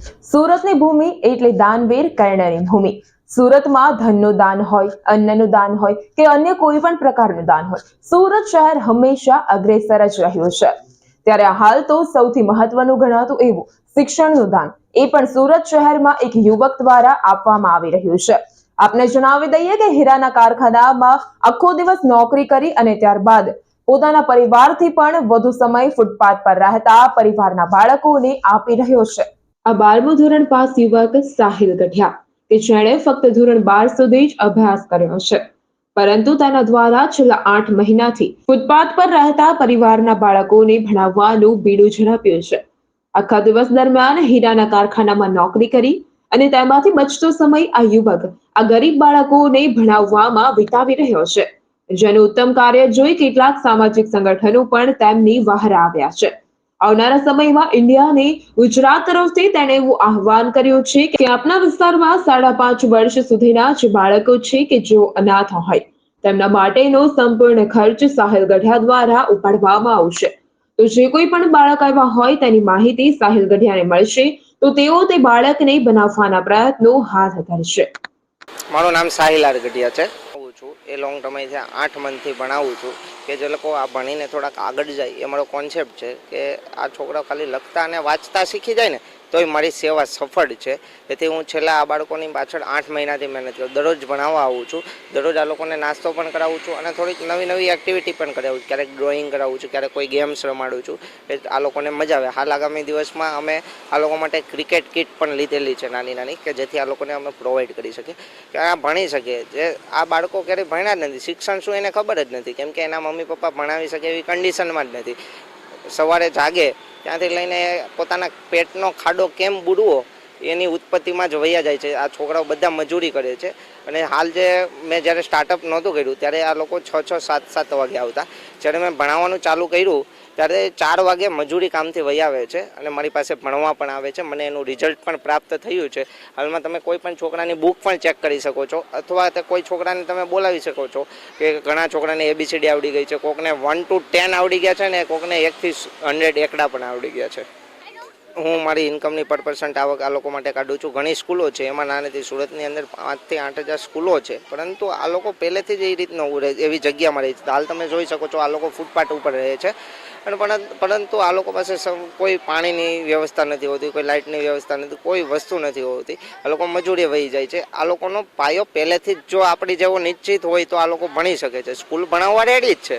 સુરતની ભૂમિ એટલે દાનવીર કર્ણની ભૂમિ. સુરતમાં ધનનું દાન હોય, અન્નનું દાન હોય કે અન્ય કોઈ પણ પ્રકારનું દાન હોય, સુરત શહેર હંમેશા અગ્રેસર જ રહ્યું છે. ત્યારે હાલ તો સૌથી મહત્વનું ગણાતું એવું શિક્ષણનું દાન એ પણ સુરત શહેરમાં એક યુવક દ્વારા આપવામાં આવી રહ્યું છે. આપને જણાવી દઈએ કે હીરાના કારખાનામાં આખો દિવસ નોકરી કરી અને ત્યારબાદ પોતાના પરિવારથી પણ વધુ સમય ફૂટપાથ પર રહેતા પરિવારના બાળકોને આપી રહ્યો છે. આ બારમું ધોરણ પાસ યુવક સાહિલ ગઢિયા, કે જેણે ફક્ત ધોરણ બાર સુધી જ અભ્યાસ કર્યો છે. પરંતુ તેના દ્વારા છેલ્લા આઠ મહિનાથી ફૂટપાથ પર રહેતા પરિવારના બાળકોને ભણાવવાનું બીડું ઝડપ્યું છે. આખા દિવસ દરમિયાન હીરાના કારખાનામાં નોકરી કરી અને તેમાંથી બચતો સમય આ યુવક આ ગરીબ બાળકોને ભણાવવામાં વિતાવી રહ્યો છે. જેનું ઉત્તમ કાર્ય જોઈ કેટલાક સામાજિક સંગઠનો પણ તેમની બહાર આવ્યા છે. આવનારા સમયમાં ઇન્ડિયાને ગુજરાત તરફથી તેણે એવું આહવાન કર્યું છે કે આપના વિસ્તારમાં સાડા પાંચ વર્ષ સુધીના જે બાળકો છે કે જેઓ અનાથ હોય. તેમના માટેનો સંપૂર્ણ ખર્ચ સાહિલ ગઢિયા દ્વારા ઉપાડવામાં આવશે. તો જે કોઈ પણ બાળક આવ્યા હોય તેની માહિતી સાહિલ ગઢિયાને મળશે. તો તેઓ તે બાળકને બનાવવાના પ્રયત્નો હાથ ધરશે. મારું નામ સાહિલ આર ગઢિયા છે. છું. એ લોંગ ટર્મથી આઠ મંથથી ભણાવું છું, કે જે લોકો આ ભણીને થોડાક આગળ જાય, એ મારો કોન્સેપ્ટ છે કે આ છોકરાઓ ખાલી લખતા અને વાંચતા શીખી જાય ને તોય મારી સેવા સફળ છે. તેથી હું છેલ્લા આ બાળકોની પાછળ આઠ મહિનાથી મહેનત કરું દરરોજ ભણાવવા આવું છું. દરરોજ આ લોકોને નાસ્તો પણ કરાવું છું અને થોડીક નવી નવી એક્ટિવિટી પણ કરાવું છું. ક્યારેક ડ્રોઈંગ કરાવું છું, ક્યારેક કોઈ ગેમ્સ રમાડું છું. એ આ લોકોને મજા આવે. હાલ આગામી દિવસમાં અમે આ લોકો માટે ક્રિકેટ કિટ પણ લીધેલી છે નાની નાની કે જેથી આ લોકોને અમે પ્રોવાઈડ કરી શકીએ. કે આ ભણી શકે જે આ બાળકો ક્યારેય ભણ્યા જ નથી. શિક્ષણ શું એને ખબર જ નથી. કેમ કે એના મમ્મી પપ્પા ભણાવી શકે એવી કન્ડિશનમાં જ નથી. સવારે જાગે ત્યાંથી લઈને પોતાના પેટનો ખાડો કેમ બુડવો, એની ઉત્પત્તિમાં જ વૈયા જાય છે. આ છોકરાઓ બધા મજૂરી કરે છે. અને હાલ જે મેં જ્યારે સ્ટાર્ટઅપ નહોતું કર્યું, ત્યારે આ લોકો છ છ, સાત સાત વાગે આવતા. જ્યારે મેં ભણાવવાનું ચાલુ કર્યું ત્યારે ચાર વાગે મજૂરી કામથી વહી આવે છે અને મારી પાસે ભણવા પણ આવે છે. મને એનું રિઝલ્ટ પણ પ્રાપ્ત થયું છે. હાલમાં તમે કોઈ પણ છોકરાની બુક પણ ચેક કરી શકો છો. અથવા તો કોઈ છોકરાને તમે બોલાવી શકો છો કે ઘણા છોકરાને એબીસીડી આવડી ગઈ છે. કોકને વન ટુ ટેન આવડી ગયા છે ને કોકને એકથી હંડ્રેડ એકડા પણ આવડી ગયા છે. હું મારી ઇન્કમની પર પર્સન્ટ આવક આ લોકો માટે કાઢું છું. ઘણી સ્કૂલો છે. એમાં નાનેથી સુરતની અંદર પાંચથી આઠ હજાર સ્કૂલો છે. પરંતુ આ લોકો પહેલેથી જ એ રીતનું એવી જગ્યામાં રહે છે. હાલ તમે જોઈ શકો છો આ લોકો ફૂટપાથ ઉપર રહે છે. અને પરંતુ આ લોકો પાસે કોઈ પાણીની વ્યવસ્થા નથી હોતી, કોઈ લાઇટની વ્યવસ્થા નથી, કોઈ વસ્તુ નથી હોતી. આ લોકો મજૂરી વહી જાય છે. આ લોકોનો પાયો પહેલેથી જ જો આપણી જેવો નિશ્ચિત હોય તો આ લોકો ભણી શકે છે. સ્કૂલ ભણાવવા રેડી જ છે.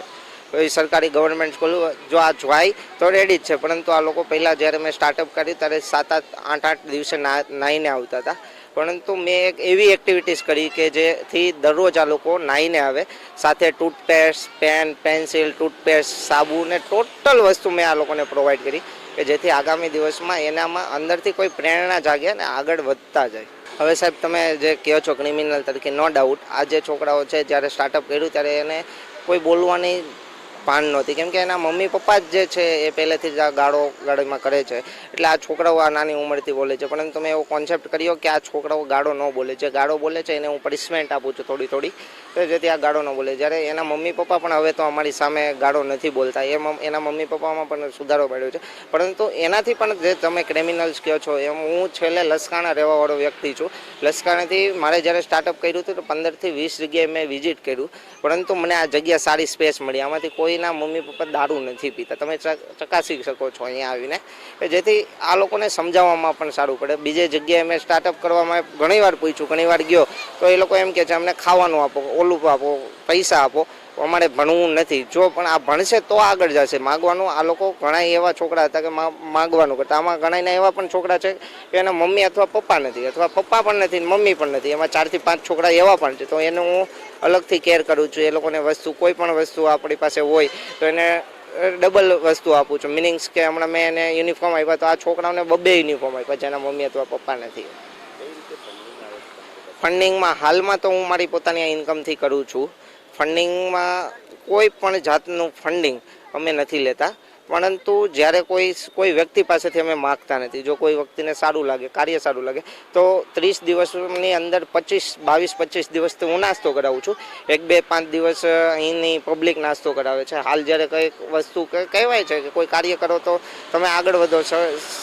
સરકારી ગવર્મેન્ટ સ્કૂલ જો આ જોઈ તો રેડી જ છે. પરંતુ આ લોકો પહેલાં જ્યારે મેં સ્ટાર્ટઅપ કર્યું ત્યારે સાત આઠ આઠ દિવસે નાહીને આવતા હતા. પરંતુ મેં એક એવી એક્ટિવિટીઝ કરી કે જેથી દરરોજ આ લોકો નાહીને આવે. સાથે ટૂથપેસ્ટ પેન પેન્સિલ ટૂથપેસ્ટ સાબુ ને ટોટલ વસ્તુ મેં આ લોકોને પ્રોવાઈડ કરી કે જેથી આગામી દિવસમાં એનામાં અંદરથી કોઈ પ્રેરણા જાગે અને આગળ વધતા જાય. હવે સાહેબ, તમે જે કહો છો ક્રિમિનલ તરીકે નો ડાઉટ આ જે છોકરાઓ છે, જ્યારે સ્ટાર્ટઅપ કર્યું, ત્યારે એને કોઈ બોલવાની પાન નહોતી. કેમ કે એના મમ્મી પપ્પા જ જે છે એ પહેલેથી જ આ ગાળો ગાળીમાં કરે છે. એટલે આ છોકરાઓ આ નાની ઉંમરથી બોલે છે. પરંતુ તમે એવો કોન્સેપ્ટ કર્યો કે આ છોકરાઓ ગાળો ન બોલે. જે ગાળો બોલે છે એને હું પનિશમેન્ટ આપું છું થોડી થોડી. તો જેથી આ ગાળો ન બોલે. જ્યારે એના મમ્મી પપ્પા પણ હવે તો અમારી સામે ગાળો નથી બોલતા. એ એના મમ્મી પપ્પામાં પણ સુધારો પડ્યો છે. પરંતુ એનાથી પણ જે તમે ક્રિમિનલ્સ કહો છો, એમ હું છેલ્લે લસકાણા રહેવાવાળો વ્યક્તિ છું. લસકાણાથી મારે જ્યારે સ્ટાર્ટઅપ કર્યું હતું તો પંદરથી વીસ જગ્યાએ મેં વિઝિટ કર્યું. પરંતુ મને આ જગ્યા સારી સ્પેસ મળી. આમાંથી કોઈના મમ્મી પપ્પા દારૂ નથી પીતા. તમે ચક- ચકાસી શકો છો અહીંયા આવીને કે જેથી આ લોકોને સમજાવવામાં પણ સારું પડે. બીજે જગ્યાએ મેં સ્ટાર્ટઅપ કરવામાં ઘણીવાર પૂછ્યું, ઘણીવાર ગયો. તો એ લોકો એમ કહે છે, અમને ખાવાનું આપો, ઓલું આપો, પૈસા આપો. અમારે ભણવું નથી. જો પણ આ ભણશે તો આગળ જશે. માગવાનું આ લોકો ઘણા એવા છોકરા હતા કે માગવાનું કરતા આમાં ઘણા એવા પણ છોકરા છે કે એના મમ્મી અથવા પપ્પા નથી અથવા પપ્પા પણ નથી મમ્મી પણ નથી. એમાં ચારથી પાંચ છોકરા એવા પણ છે. તો એને હું અલગથી કેર કરું છું. એ લોકોને વસ્તુ કોઈ પણ વસ્તુ આપણી પાસે હોય તો એને ડબલ વસ્તુ આપું છું. મિનિંગ્સ કે હમણાં મેં એને યુનિફોર્મ આપ્યા તો આ છોકરાઓને બબ્બે યુનિફોર્મ આપ્યા જેના મમ્મી અથવા પપ્પા નથી. ફંડિંગમાં હાલમાં તો હું મારી પોતાની ઇન્કમથી કરું છું. ફંડિંગમાં કોઈ પણ જાતનું ફંડિંગ અમે નથી લેતા. પરંતુ જ્યારે કોઈ કોઈ વ્યક્તિ પાસેથી અમે માગતા નથી, જો કોઈ વ્યક્તિને સારું લાગે, કાર્ય સારું લાગે, તો ત્રીસ દિવસની અંદર પચીસ, બાવીસ, પચીસ દિવસથી હું નાસ્તો કરાવું છું. એક, બે, પાંચ દિવસ અહીંની પબ્લિક નાસ્તો કરાવે છે. હાલ જ્યારે કંઈક વસ્તુ કહેવાય છે કે કોઈ કાર્ય કરો તો તમે આગળ વધો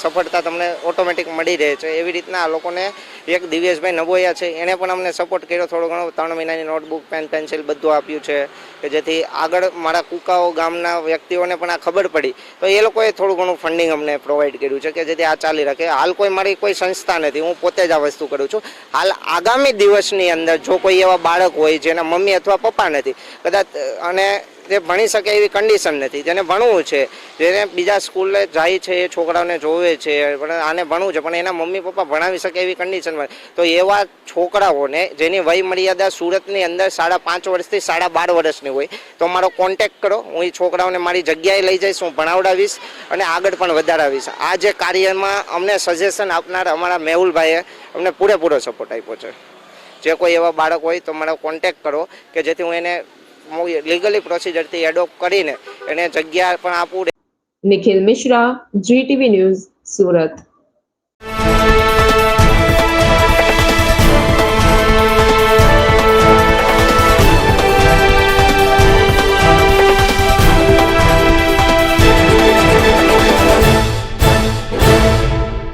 સફળતા તમને ઓટોમેટિક મળી રહે છે. એવી રીતના આ લોકોને એક દિવ્યેશભાઈ નબોયા છે, એણે પણ અમને સપોર્ટ કર્યો થોડો ઘણો, ત્રણ મહિનાની નોટબુક પેન પેન્સિલ બધું આપ્યું છે, કે જેથી આગળ મારા કુકાઓ ગામના વ્યક્તિઓને પણ આ ખબર પડી. તો એ લોકોએ થોડું ઘણું ફંડિંગ અમને પ્રોવાઈડ કર્યું છે કે જેથી આ ચાલી રાખે હાલ કોઈ મારી કોઈ સંસ્થા નથી, હું પોતે જ આ વસ્તુ કરું છું. હાલ આગામી દિવસની અંદર જો કોઈ એવા બાળક હોય જેના મમ્મી અથવા પપ્પા નથી, કદાચ, અને જે ભણી શકે એવી કન્ડિશન નથી. જેને ભણવું છે, જેને બીજા સ્કૂલે જાય છે, એ છોકરાઓને જોવે છે, પણ આને ભણવું છે, પણ એના મમ્મી પપ્પા ભણાવી શકે એવી કન્ડિશનમાં તો એવા છોકરાઓને જેની વય મર્યાદા સુરતની અંદર સાડા પાંચ વર્ષથી સાડા બાર વર્ષની હોય, તો મારો કોન્ટેક કરો. હું એ છોકરાઓને મારી જગ્યાએ લઈ જઈશ, હું ભણાવડાવીશ અને આગળ પણ વધારાવીશ. આ જે કાર્યમાં અમને સજેશન આપનાર અમારા મેહુલભાઈએ અમને પૂરેપૂરો સપોર્ટ આપ્યો છે. જે કોઈ એવા બાળક હોય તો મારો કોન્ટેક કરો કે જેથી હું એને લીગલી પ્રોસિજરથી એડોપ્ટ કરીને એને જગ્યા પણ આપવું નિખિલ મિશ્રા જીટીવી ન્યૂઝ સુરત.